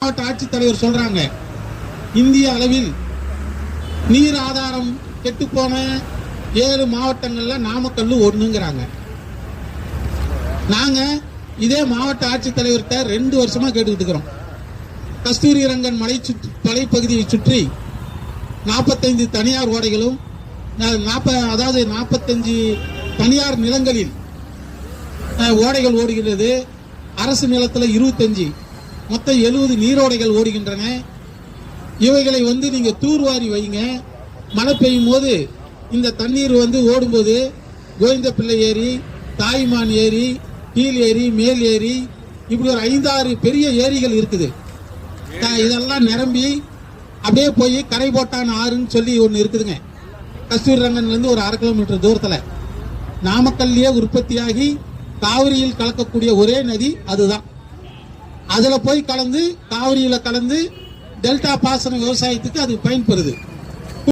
மாவட்ட ஆட்சித்தலைவர் சொல்றாங்க. இந்திய அளவில் நீர் ஆதாரம் கெட்டுப்போன ஏழு மாவட்டங்கள்ல நாமக்கல் ஒண்ணுங்கிறாங்க. நாங்க இதே மாவட்ட ஆட்சித்தலைவர்கிட்ட ரெண்டு வருஷமா கேட்டுக்கிட்டு இருக்கிறோம். கஸ்தூரி ரங்கன் மலை சுற்று மலைப்பகுதியை சுற்றி நாற்பத்தைந்து தனியார் ஓடைகளும் நாற்ப அதாவது நாற்பத்தஞ்சு தனியார் நிலங்களில் ஓடைகள் ஓடுகிறது அரசு நிலத்தில் இருபத்தஞ்சு மொத்தம் எழுபது நீரோடைகள் ஓடுகின்றன. இவைகளை வந்து நீங்க தூர்வாரி வைங்க. மழை பெய்யும் போது இந்த தண்ணீர் வந்து ஓடும்போது கோவிந்த பிள்ளை ஏரி தாய்மான் ஏரி கீழ் ஏரி மேல் ஏரி இப்படி ஒரு ஐந்தாறு பெரிய ஏரிகள் இருக்குது. இதெல்லாம் நிரம்பி அப்படியே போய் கரை போட்டான் ஆறுன்னு சொல்லி ஒன்று இருக்குதுங்க. கஸ்தூரி ரங்கன்லேருந்து ஒரு அரை கிலோமீட்டர் தூரத்தில் நாமக்கல்லையே உற்பத்தியாகி காவிரியில் கலக்கக்கூடிய ஒரே நதி அதுதான். அதுல போய் கலந்து காவிரியில கலந்து டெல்டா பாசன விவசாயத்துக்கு அது பயன்பெறுது